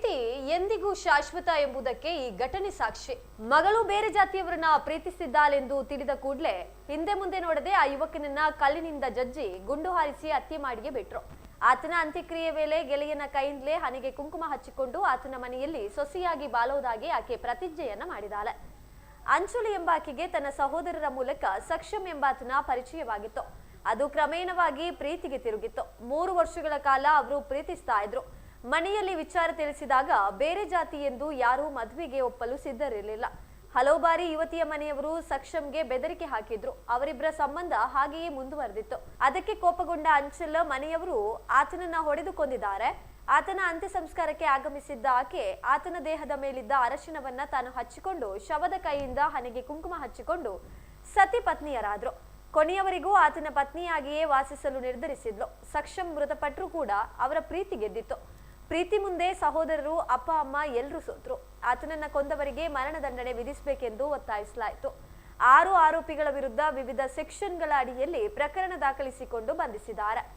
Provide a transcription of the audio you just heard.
ಪ್ರೀತಿ ಎಂದಿಗೂ ಶಾಶ್ವತ ಎಂಬುದಕ್ಕೆ ಈ ಘಟನೆ ಸಾಕ್ಷಿ. ಮಗಳು ಬೇರೆ ಜಾತಿಯವರನ್ನ ಪ್ರೀತಿಸಿದ್ದಾಳೆಂದು ತಿಳಿದ ಕೂಡಲೇ ಹಿಂದೆ ಮುಂದೆ ನೋಡದೆ ಆ ಯುವಕನನ್ನ ಕಲ್ಲಿನಿಂದ ಜಜ್ಜಿ ಗುಂಡು ಹಾರಿಸಿ ಹತ್ಯೆ ಮಾಡಿಗೆ ಬಿಟ್ರು. ಆತನ ಅಂತ್ಯಕ್ರಿಯೆ ವೇಳೆ ಗೆಳೆಯನ ಕೈಯಿಂದಲೇ ಹನಿಗೆ ಕುಂಕುಮ ಹಚ್ಚಿಕೊಂಡು ಆತನ ಮನೆಯಲ್ಲಿ ಸೊಸೆಯಾಗಿ ಬಾಳೋದಾಗಿ ಆಕೆ ಪ್ರತಿಜ್ಞೆಯನ್ನ ಮಾಡಿದಾಳೆ. ಅಂಚುಲಿ ಎಂಬಾಕೆಗೆ ತನ್ನ ಸಹೋದರರ ಮೂಲಕ ಸಕ್ಷಮ್ ಎಂಬಾತನ ಪರಿಚಯವಾಗಿತ್ತು. ಅದು ಕ್ರಮೇಣವಾಗಿ ಪ್ರೀತಿಗೆ ತಿರುಗಿತ್ತು. ಮೂರು ವರ್ಷಗಳ ಕಾಲ ಅವರು ಪ್ರೀತಿಸ್ತಾ ಇದ್ರು. ಮನೆಯಲ್ಲಿ ವಿಚಾರ ತಿಳಿಸಿದಾಗ ಬೇರೆ ಜಾತಿ ಎಂದು ಯಾರೂ ಮದುವೆಗೆ ಒಪ್ಪಲು ಸಿದ್ಧರಿರಲಿಲ್ಲ. ಹಲವು ಬಾರಿ ಯುವತಿಯ ಮನೆಯವರು ಸಕ್ಷಮ್ಗೆ ಬೆದರಿಕೆ ಹಾಕಿದ್ರು. ಅವರಿಬ್ಬರ ಸಂಬಂಧ ಹಾಗೆಯೇ ಮುಂದುವರೆದಿತ್ತು. ಅದಕ್ಕೆ ಕೋಪಗೊಂಡ ಅಂಚಲ್ ಮನೆಯವರು ಆತನನ್ನ ಹೊಡೆದುಕೊಂಡಿದ್ದಾರೆ. ಆತನ ಅಂತ್ಯ ಸಂಸ್ಕಾರಕ್ಕೆ ಆಗಮಿಸಿದ್ದ ಆಕೆ ಆತನ ದೇಹದ ಮೇಲಿದ್ದ ಅರಶಿನವನ್ನ ತಾನು ಹಚ್ಚಿಕೊಂಡು ಶವದ ಕೈಯಿಂದ ಹಣೆಗೆ ಕುಂಕುಮ ಹಚ್ಚಿಕೊಂಡು ಸತಿ ಪತ್ನಿಯರಾದ್ರು. ಕೊನೆಯವರಿಗೂ ಆತನ ಪತ್ನಿಯಾಗಿಯೇ ವಾಸಿಸಲು ನಿರ್ಧರಿಸಿದ್ಲು. ಸಕ್ಷಮ್ ಮೃತಪಟ್ಟರೂ ಕೂಡ ಅವರ ಪ್ರೀತಿ ಗೆದ್ದಿತ್ತು. ಪ್ರೀತಿ ಮುಂದೆ ಸಹೋದರರು, ಅಪ್ಪ, ಅಮ್ಮ ಎಲ್ಲರೂ ಸೋತರು. ಆತನನ್ನ ಕೊಂದವರಿಗೆ ಮರಣದಂಡನೆ ವಿಧಿಸಬೇಕೆಂದು ಒತ್ತಾಯಿಸಲಾಯಿತು. ಆರು ಆರೋಪಿಗಳ ವಿರುದ್ಧ ವಿವಿಧ ಸೆಕ್ಷನ್ಗಳ ಅಡಿಯಲ್ಲಿ ಪ್ರಕರಣ ದಾಖಲಿಸಿಕೊಂಡು ಬಂಧಿಸಿದ್ದಾರೆ.